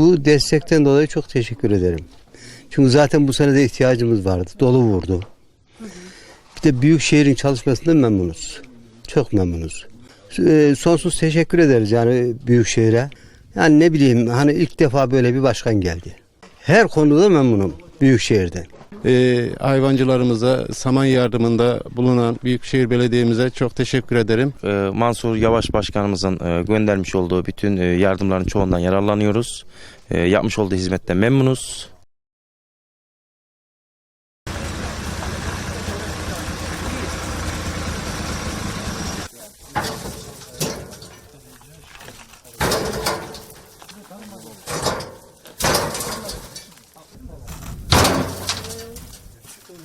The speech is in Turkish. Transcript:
Bu destekten dolayı çok teşekkür ederim. Çünkü zaten bu sene de ihtiyacımız vardı. Dolu vurdu. Bir de büyük şehrin çalışmasından memnunuz. Çok memnunuz. Ee, Sonsuz teşekkür ederiz yani büyük şehre. Yani ne bileyim hani ilk defa böyle bir başkan geldi. Her konuda memnunum büyük şehirden. Ee, hayvancılarımıza saman yardımında bulunan Büyükşehir Belediye'mize çok teşekkür ederim. Ee, Mansur Yavaş Başkanımızın e, göndermiş olduğu bütün e, yardımların çoğundan yararlanıyoruz. E, Yapmış olduğu hizmetten memnunuz.